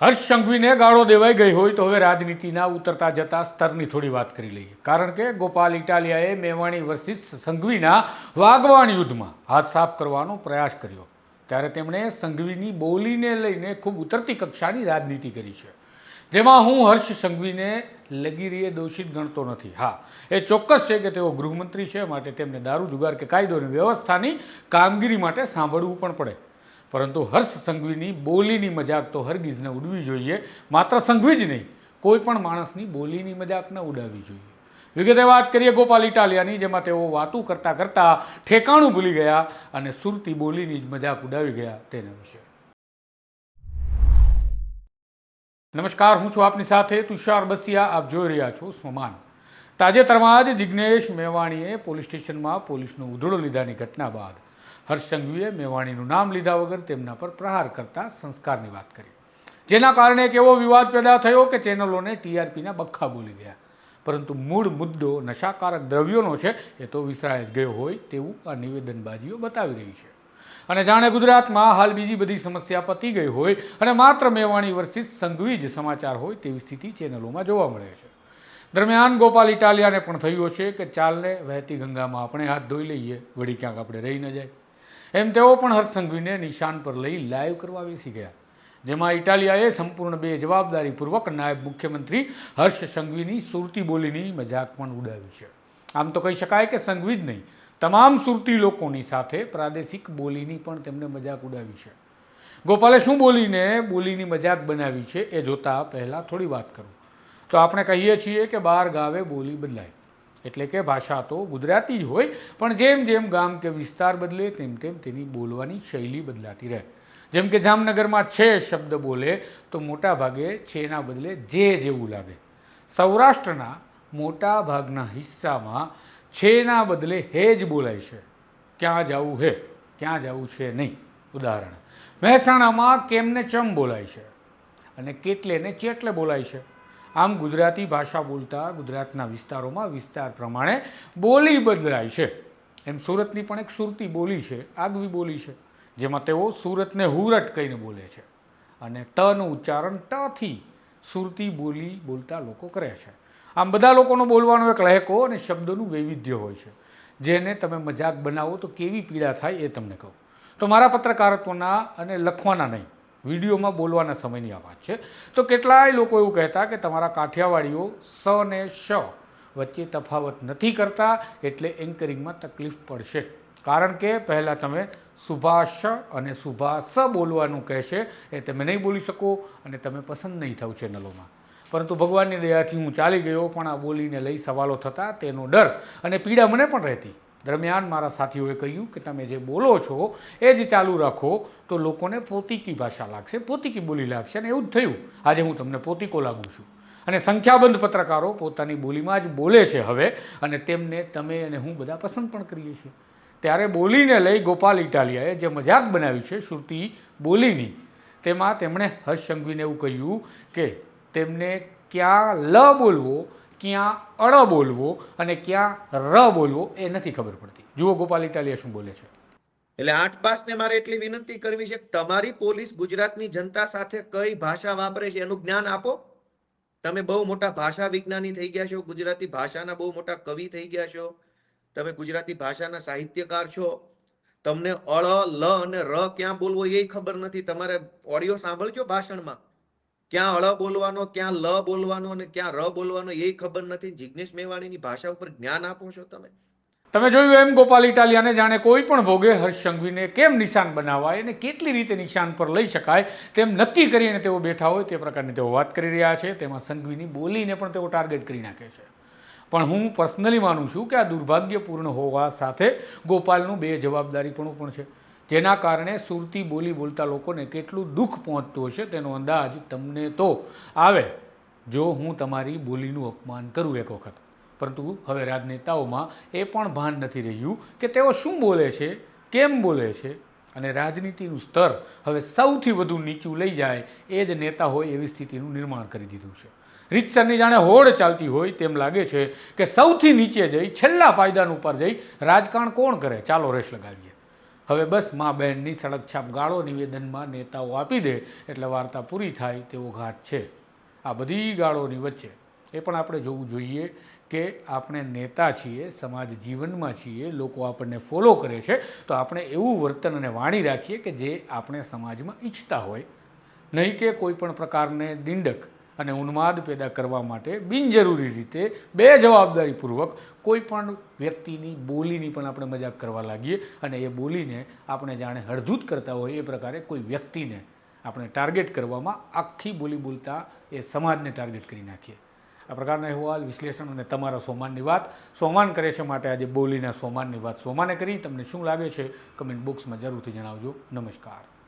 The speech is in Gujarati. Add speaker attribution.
Speaker 1: હર્ષ સંઘવીને ગાળો દેવાઈ ગઈ હોય તો હવે રાજનીતિના ઉતરતા જતા સ્તરની થોડી વાત કરી લઈએ. કારણ કે ગોપાલ ઇટાલિયાએ મેવાણી વર્સિસ સંઘવીના વાગવાણ યુદ્ધમાં હાથ સાફ કરવાનો પ્રયાસ કર્યો. ત્યારે તેમણે સંઘવીની બોલીને લઈને ખૂબ ઉતરતી કક્ષાની રાજનીતિ કરી છે. જેમાં હું હર્ષ સંઘવીને લગીરીએ દોષિત ગણતો નથી. હા, એ ચોક્કસ છે કે તેઓ ગૃહમંત્રી છે, માટે તેમને દારૂ જુગાર કે કાયદો અને વ્યવસ્થાની કામગીરી માટે સાંભળવું પણ પડે. પરંતુ હર્ષ સંઘવીની બોલીની મજાક તો હરગીઝ ઉડવી જોઈએ. માત્ર સંઘવી જ નહીં, કોઈ પણ માણસની બોલીની મજાક ન ઉડાવવી જોઈએ. વિગતે વાત કરીએ ગોપાલ ઇટાલિયાની, જેમાં તેઓ વાતું કરતાં કરતાં ઠેકાણું ભૂલી ગયા અને સુરતી બોલીની જ મજાક ઉડાવી ગયા તેના વિશે. નમસ્કાર, હું છું આપની સાથે તુષાર બસિયા. આપ જોઈ રહ્યા છો સ્વમાન. તાજેતરમાં જ જિજ્ઞેશ મેવાણીએ પોલીસ સ્ટેશનમાં પોલીસનો ઉધડો લીધાની ઘટના બાદ હર્ષ મેવાણીનું નામ લીધા વગર તેમના પર પ્રહાર કરતા સંસ્કારની વાત કરી. જેના કારણે એક એવો વિવાદ પેદા થયો કે ચેનલોને ટીઆરપીના બખ્ખા બોલી ગયા. પરંતુ મૂળ મુદ્દો નશાકારક દ્રવ્યોનો છે, એ તો વિસરાય જ ગયો હોય તેવું આ નિવેદનબાજીઓ બતાવી રહી છે. અને જાણે ગુજરાતમાં હાલ બીજી બધી સમસ્યા પતી ગઈ હોય અને માત્ર મેવાણી વર્ષિત સંઘવી જ સમાચાર હોય તેવી સ્થિતિ ચેનલોમાં જોવા મળે છે. દરમિયાન ગોપાલ ઇટાલિયાને પણ થયું છે કે ચાલને વહેતી ગંગામાં આપણે હાથ ધોઈ લઈએ, વળી ક્યાંક આપણે રહી ન જાય. એમ તેઓ પણ હર્ષસંઘવીને નિશાન પર લઈ લાઈવ કરવા બેસી ગયા. જેમાં ઇટાલિયાએ સંપૂર્ણ બે જવાબદારીપૂર્વક નાયબ મુખ્યમંત્રી હર્ષ સંઘવીની સુરતી બોલીની મજાક પણ ઉડાવી છે. આમ તો કહી શકાય કે સંઘવી જ નહીં, તમામ સુરતી લોકોની સાથે પ્રાદેશિક બોલીની પણ તેમણે મજાક ઉડાવી છે. ગોપાલે શું બોલીને બોલીની મજાક બનાવી છે એ જોતાં પહેલાં થોડી વાત કરું. તો આપણે કહીએ છીએ કે બાર ગાવે બોલી બદલાય. એટલે કે ભાષા તો ગુજરાતી જ હોય, પણ જેમ જેમ ગામ કે વિસ્તાર બદલે, તેમ તેમ તેની બોલવાની શૈલી બદલાતી રહે. જેમ કે જામનગરમાં છે શબ્દ બોલે, તો મોટા ભાગે છેના બદલે જે જેવું લાગે. સૌરાષ્ટ્રના મોટા ભાગના હિસ્સામાં છેના બદલે હે જ બોલાય છે. ક્યાં જવું હે, ક્યાં જવું છે નહીં, ઉદાહરણ. મહેસાણામાં કેમને ચમ બોલાય છે? અને કેટલે ને ચેટલે બોલાય છે? આમ ગુજરાતી ભાષા બોલતા ગુજરાતના વિસ્તારોમાં વિસ્તાર પ્રમાણે બોલી બદલાય છે. એમ સુરતની પણ એક સુરતી બોલી છે, આગવી બોલી છે, જેમાં તેઓ સુરતને હુરટ કહીને બોલે છે અને ટનું ઉચ્ચારણ ટથી સુરતી બોલી બોલતા લોકો કરે છે. આમ બધા લોકોનો બોલવાનો એક લહેકો અને શબ્દોનું વૈવિધ્ય હોય છે. જેને તમે મજાક બનાવો તો કેવી પીડા થાય એ તમને કહું. તો મારા પત્રકારત્વના અને લખવાના નહીં. વિડીયોમાં બોલવાના સમયની આ વાત છે. તો કેટલાય લોકો એવું કહેતા કે તમારા કાઠિયાવાડીઓ સ ને શ વચ્ચે તફાવત નથી કરતા એટલે એન્કરિંગમાં તકલીફ પડશે. કારણ કે પહેલાં તમે સુભાષ અને સુભાષ બોલવાનું કહેશે એ તમે નહીં બોલી શકો અને તમે પસંદ નહીં થાવ ચેનલોમાં. પરંતુ ભગવાનની દયાથી હું ચાલી ગયો પણ આ બોલીને લઈ સવાલો થતા તેનો ડર અને પીડા મને પણ રહેતી. દરમિયાન મારા સાથીઓએ કહ્યું કે તમે જે બોલો છો, એ જ ચાલુ રાખો. તો લોકોને પોતીકી ભાષા લાગશે, પોતીકી બોલી લાગશે અને એવું જ થયું. આજે હું તમને પોતીકો લાગુ છું. અને સંખ્યાબંધ પત્રકારો પોતાની બોલીમાં જ બોલે છે હવે અને તેમને તમે અને હું બધા પસંદ પણ કરીએ છીએ. ત્યારે બોલીને લઈ ગોપાલ ઇટાલિયાએ જે મજાક બનાવી છે શ્રુતિ બોલીની, તેમાં તેમણે હર્ષ સંઘવીને એવું કહ્યું કે તેમને ક્યાં લ બોલવો ક્યાં અળ બોલવો અને ક્યાં ર બોલવો એ નથી ખબર પડતી. જુઓ ગોપાલ ઇટાલિયા શું બોલે છે.
Speaker 2: એટલે આઠ પાસને મારે એટલી વિનંતી કરવી છે કે તમારી પોલીસ ગુજરાતની જનતા સાથે કઈ ભાષા વાપરે છે એનું જ્ઞાન આપો. તમે બહુ મોટા ભાષા વિજ્ઞાની થઈ ગયા છો, ગુજરાતી ભાષાના બહુ મોટા કવિ થઈ ગયા છો, તમે ગુજરાતી ભાષાના સાહિત્યકાર છો. તમને અળ, લ અને ર ક્યાં બોલવો એ ખબર નથી. તમારે ઓડિયો સાંભળજો ભાષણમાં. ક્યાં અળ બોલવાનો, ક્યાં લ બોલવાનો અને ક્યાં ર બોલવાનો એ ખબર નથી. જિગ્નેશ મેવાણીની ભાષા ઉપર જ્ઞાન આપો છો તમે.
Speaker 1: તમે જોયું એમ ગોપાલ ઇટાલિયાને જાણે કોઈ પણ ભોગે હર્ષ સંઘવીને કેમ નિશાન બનાવાય અને કેટલી રીતે નિશાન પર લઈ શકાય તેમ નક્કી કરીને તેઓ બેઠા હોય તે પ્રકારની તેઓ વાત કરી રહ્યા છે. તેમાં સંઘવીની બોલીને પણ તેઓ ટાર્ગેટ કરી નાખે છે. પણ હું પર્સનલી માનું છું કે આ દુર્ભાગ્યપૂર્ણ હોવા સાથે ગોપાલનું બે જવાબદારીપણું પણ છે. જેના કારણે સુરતી બોલી બોલતા લોકોને કેટલું દુઃખ પહોંચતું હશે તેનો અંદાજ તમને તો આવે જો હું તમારી બોલીનું અપમાન કરું એક વખત. પરંતુ હવે રાજનેતાઓમાં એ પણ ભાન નથી રહ્યું કે તેઓ શું બોલે છે, કેમ બોલે છે અને રાજનીતિનું સ્તર હવે સૌથી વધુ નીચું લઈ જાય એ જ નેતા હોય એવી સ્થિતિનું નિર્માણ કરી દીધું છે. રીતસરની જાણે હોડ ચાલતી હોય તેમ લાગે છે કે સૌથી નીચે જઈ છેલ્લા પાયદાન ઉપર જઈ રાજકારણ કોણ કરે? ચાલો રેસ લગાવીએ. હવે બસ મા બહેનની સડકછાપ ગાળો, નિવેદનમાં નેતાઓ આપી દે એટલે વાર્તા પૂરી થાય તેવો ઘાટ છે. આ બધી ગાળોની વચ્ચે એ પણ આપણે જોવું જોઈએ કે આપણે નેતા છીએ, સમાજ જીવનમાં છીએ, લોકો આપણને ફોલો કરે છે, તો આપણે એવું વર્તન અને વાણી રાખીએ કે જે આપણે સમાજમાં ઈચ્છતા હોય. નહીં કે કોઈ પણ પ્રકારને દિંડક અને ઉન્માદ પેદા કરવા માટે બિનજરૂરી રીતે બે જવાબદારીપૂર્વક કોઈ પણ વ્યક્તિની બોલીની પણ આપણે મજાક કરવા લાગીએ અને એ બોલીને આપણે જાણે હળધૂત કરતા હોય એ પ્રકારે કોઈ વ્યક્તિને આપણે ટાર્ગેટ કરવામાં આખી બોલી બોલતા એ સમાજને ટાર્ગેટ કરી નાખીએ. આ પ્રકારના અહેવાલ, વિશ્લેષણ અને તમારા સોમાનની વાત. સોમાન કરે છે માટે આજે બોલીના સોમાનની વાત સોમાને કરી. તમને શું લાગે છે? કમેન્ટ બોક્સમાં જરૂરથી જણાવજો. નમસ્કાર.